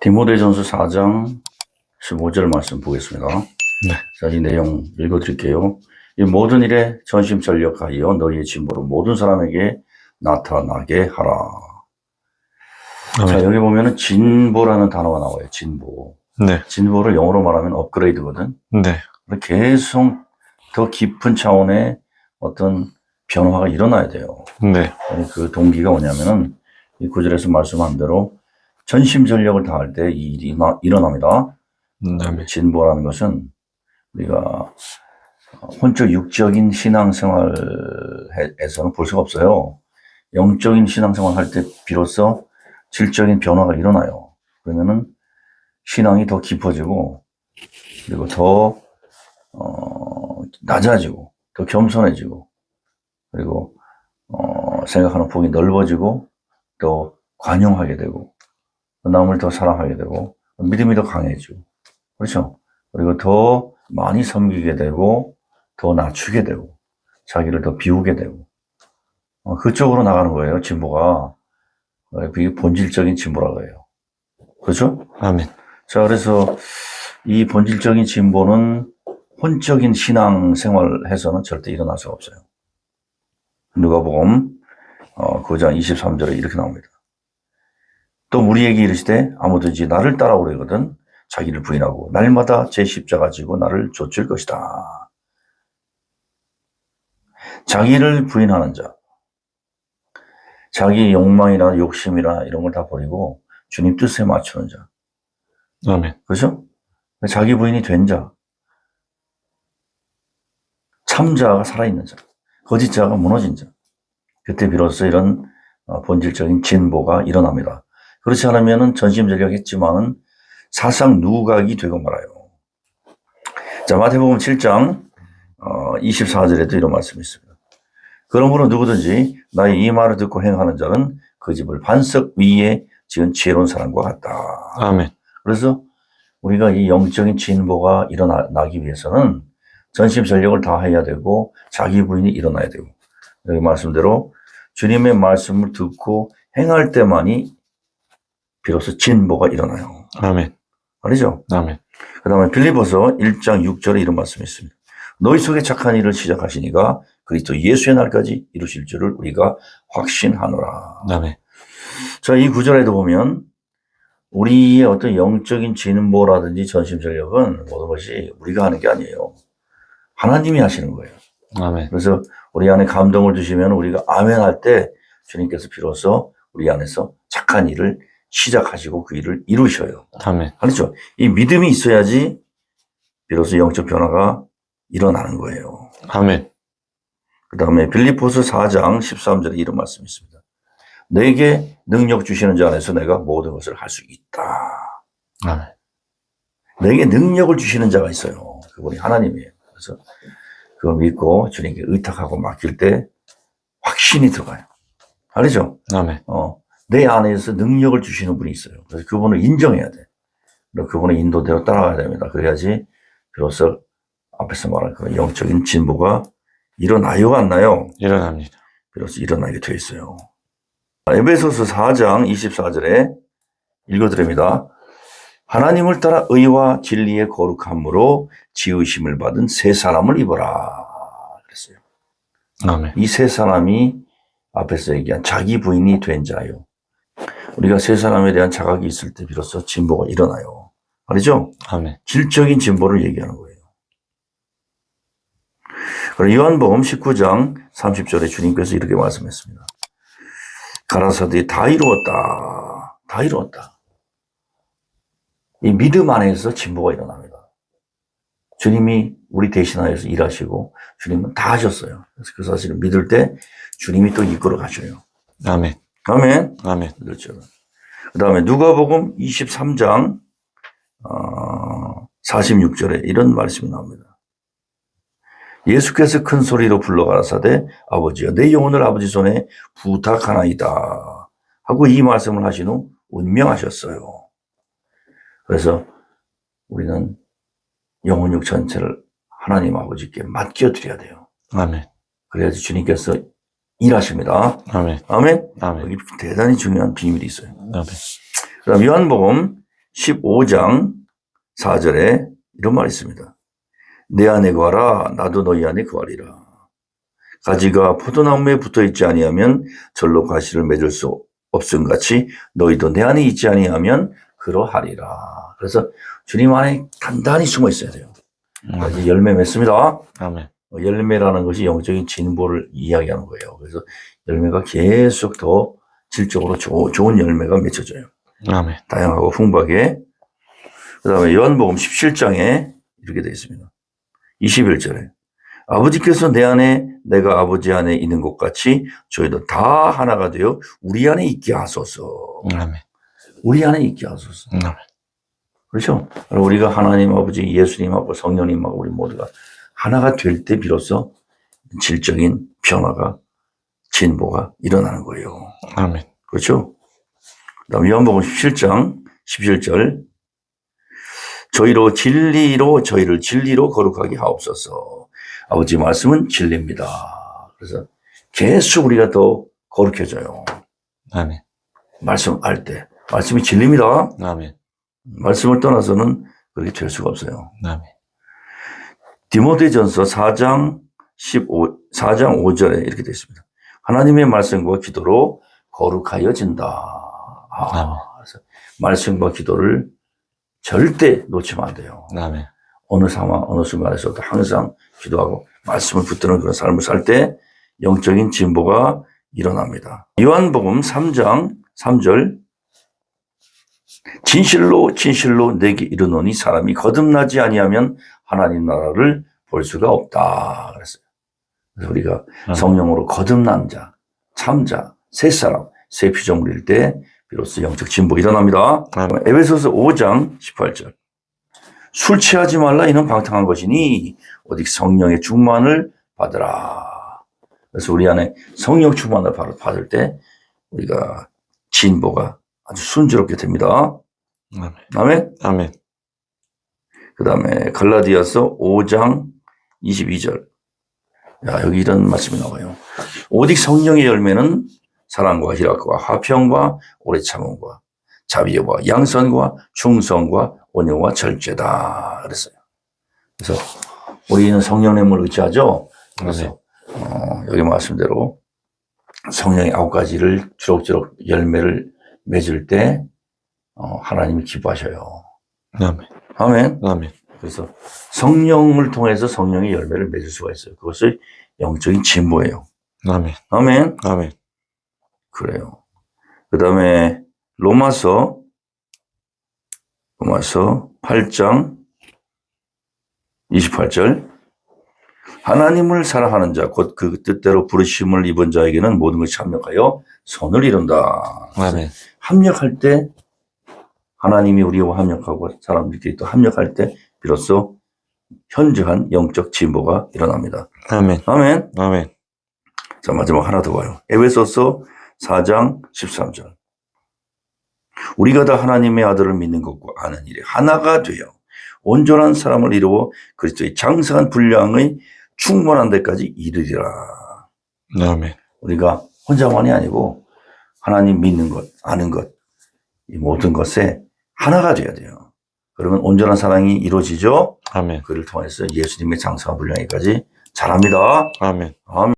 디모데전서 4장 15절 말씀 보겠습니다. 네. 자, 이 내용 읽어드릴게요. 이 모든 일에 전심전력하여 너희의 진보로 모든 사람에게 나타나게 하라. 자, 아멘. 여기 보면은 진보라는 단어가 나와요. 진보. 네. 진보를 영어로 말하면 업그레이드거든. 네. 계속 더 깊은 차원의 어떤 변화가 일어나야 돼요. 네. 그 동기가 뭐냐면은 이 구절에서 말씀한 대로 전심 전력을 다할 때 이 일이 일어나- 일어납니다. 네. 아멘. 진보라는 것은 우리가 혼적 육적인 신앙생활에서는 볼 수가 없어요. 영적인 신앙생활 할 때 비로소 질적인 변화가 일어나요. 그러면은 신앙이 더 깊어지고 그리고 더 어, 낮아지고 더 겸손해지고 그리고 어, 생각하는 폭이 넓어지고 또 관용하게 되고 남을 더 사랑하게 되고 믿음이 더 강해지고 그렇죠. 그리고 더 많이 섬기게 되고 더 낮추게 되고 자기를 더 비우게 되고 어, 그쪽으로 나가는 거예요. 진보가 어, 그게 본질적인 진보라고 해요. 그렇죠? 아멘. 자, 그래서 이 본질적인 진보는 혼적인 신앙 생활에서는 절대 일어날 수가 없어요. 누가복음 어, 9장 23절에 이렇게 나옵니다. 또 우리에게 이르시되 아무든지 나를 따라오려거든 자기를 부인하고 날마다 제 십자가 지고 나를 좇을 것이다. 자기를 부인하는 자, 자기 욕망이나 욕심이나 이런 걸 다 버리고 주님 뜻에 맞추는 자. 아멘. 그죠? 자기 부인이 된 자. 참자가 살아있는 자. 거짓자가 무너진 자. 그때 비로소 이런 어, 본질적인 진보가 일어납니다. 그렇지 않으면 전심전력 했지만은 사상 누각이 되고 말아요. 자, 마태복음 7장 24절에도 이런 말씀이 있습니다. 그러므로 누구든지 나의 이 말을 듣고 행하는 자는 그 집을 반석 위에 지은 지혜로운 사람과 같다. 아멘. 그래서 우리가 이 영적인 진보가 일어나기 위해서는 전심 전력을 다해야 되고 자기 부인이 일어나야 되고 여기 말씀대로 주님의 말씀을 듣고 행할 때만이 비로소 진보가 일어나요. 아멘. 알죠? 아멘. 그 다음에 빌리버서 1장 6절에 이런 말씀이 있습니다. 너희 속에 착한 일을 시작하시니가 그리스도 예수의 날까지 이루실 줄을 우리가 확신하노라. 아멘. 자, 이 구절에도 보면 우리의 어떤 영적인 진보라든지 전심 전력은 모든 것이 우리가 하는 게 아니에요. 하나님이 하시는 거예요. 아멘. 그래서 우리 안에 감동을 주시면 우리가 아멘 할 때 주님께서 비로소 우리 안에서 착한 일을 시작하시고 그 일을 이루셔요. 아멘. 그렇죠? 이 믿음이 있어야지 비로소 영적 변화가 일어나는 거예요. 아멘. 그 다음에 빌리포스 4장 13절에 이런 말씀이 있습니다. 내게 능력 주시는 자 안에서 내가 모든 것을 할 수 있다. 아멘. 내게 능력을 주시는 자가 있어요. 그분이 하나님이에요. 그래서 그걸 믿고 주님께 의탁하고 맡길 때 확신이 들어가요. 알죠? 아멘. 어, 내 안에서 능력을 주시는 분이 있어요. 그래서 그분을 인정해야 돼. 그분의 인도대로 따라가야 됩니다. 그래야지 비로소 앞에서 말한 그런 영적인 진보가 일어나요, 안 나요? 일어납니다. 비로소 일어나게 되어 있어요. 에베소서 4장 24절에 읽어드립니다. 하나님을 따라 의와 진리의 거룩함으로 지으심을 받은 새 사람을 입어라. 그랬어요. 아멘. 이새 사람이 앞에서 얘기한 자기 부인이 된 자요. 우리가 새 사람에 대한 자각이 있을 때 비로소 진보가 일어나요. 알죠? 아멘. 질적인 진보를 얘기하는 거예요. 그리고 요한복음 19장 30절에 주님께서 이렇게 말씀했습니다. 가라사대 다 이루었다. 다 이루었다. 이 믿음 안에서 진보가 일어납니다. 주님이 우리 대신하여서 일하시고 주님은 다 하셨어요. 그래서 그 사실을 믿을 때 주님이 또 이끌어 가셔요. 아멘. 아멘. 아멘. 그렇죠. 그 다음에 누가복음 23장 어, 46절에 이런 말씀이 나옵니다. 예수께서 큰 소리로 불러 가라사대 아버지여 내 영혼을 아버지 손에 부탁하나이다 하고 이 말씀을 하신 후 운명하셨어요. 그래서 우리는 영혼 육 전체를 하나님 아버지께 맡겨드려야 돼요. 아멘. 그래야지 주님께서 일하십니다. 아멘. 아멘. 아멘. 여기 대단히 중요한 비밀이 있어요. 아멘. 그다음 요한복음 15장 4절에 이런 말이 있습니다. 내 안에 거하라 나도 너희 안에 거하리라. 가지가 포도나무에 붙어 있지 아니하면 절로 가시를 맺을 수 없음 같이 너희도 내 안에 있지 아니하면 그러하리라. 그래서 주님 안에 단단히 숨어 있어야 돼요. 아멘. 열매 맺습니다. 아멘. 어, 열매라는 것이 영적인 진보를 이야기하는 거예요. 그래서 열매가 계속 더 질적으로 조- 좋은 열매가 맺혀져요. 아멘. 다양하고 풍부하게. 그 다음에 요한복음 17장에 이렇게 되어 있습니다. 21절에 아버지께서 내 안에 내가 아버지 안에 있는 것 같이 저희도 다 하나가 되어 우리 안에 있게 하소서. 아멘. 우리 안에 있게 하소서. 아멘. 그렇죠? 우리가 하나님 아버지 예수님하고 성령님하고 우리 모두가 하나가 될 때 비로소 질적인 변화가 진보가 일어나는 거예요. 아멘. 그렇죠? 그 다음 요한복음 17장 17절 저희로 진리로 저희를 진리로 거룩하게 하옵소서. 아버지 말씀은 진리입니다. 그래서 계속 우리가 더 거룩해져요. 아멘. 말씀 알 때. 말씀이 진리입니다. 아멘. 말씀을 떠나서는 그렇게 될 수가 없어요. 아멘. 디모데전서 4장 15, 4장 5절에 이렇게 되어 있습니다. 하나님의 말씀과 기도로 거룩하여진다. 아, 아멘. 그래서 말씀과 기도를 절대 놓치면 안 돼요. 아멘. 어느 상황, 어느 순간에서도 항상 기도하고 말씀을 붙드는 그런 삶을 살 때 영적인 진보가 일어납니다. 요한복음 3장 3절 진실로 진실로 내게 이르노니 사람이 거듭나지 아니하면 하나님 나라를 볼 수가 없다. 그랬어요. 그래서 우리가 음. 성령으로 거듭난 자, 참자, 새 사람, 새 피조물일 때 비로소 영적 진보가 일어납니다. 아멘. 에베소서 5장 18절. 술 취하지 말라 이는 방탕한 것이니 오직 성령의 충만을 받으라. 그래서 우리 안에 성령 충만을 받- 받을 때 우리가 진보가 아주 순조롭게 됩니다. 아멘. 다음에 아멘. 그 다음에 갈라디아서 5장 22절. 야, 여기 이런 말씀이 나와요. 오직 성령의 열매는 사랑과 희락과 화평과 오래 참음과 자비와 양선과 충성과 온유와 절제다. 그랬어요. 그래서 우리는 성령님을 의지하죠. 그래서 어, 여기 말씀대로 성령의 아홉 가지를 주럭주럭 열매를 맺을 때 어, 하나님이 기뻐하셔요. 아멘. 아멘. 아멘. 그래서 성령을 통해서 성령의 열매를 맺을 수가 있어요. 그것이 영적인 진보예요. 아멘. 아멘. 아멘. 그래요. 그 다음에 로마서, 로마서 8장 28절. 하나님을 사랑하는 자, 곧 그 뜻대로 부르심을 입은 자에게는 모든 것이 합력하여 선을 이룬다. 아멘. 합력할 때 하나님이 우리와 합력하고 사람들끼리 또 합력할 때 비로소 현저한 영적 진보가 일어납니다. 아멘. 아멘. 아멘. 자, 마지막 하나 더 봐요. 에베소서 4장 13절. 우리가 다 하나님의 아들을 믿는 것과 아는 일에 하나가 되어 온전한 사람을 이루어 그리스도의 장성한 분량의 충분한 데까지 이르리라. 아멘. 우리가 혼자만이 아니고 하나님 믿는 것, 아는 것, 이 모든 것에 하나가 되어야 돼요. 그러면 온전한 사랑이 이루어지죠. 아멘. 그를 통해서 예수님의 장성한 분량에까지 잘합니다. 아멘. 아멘.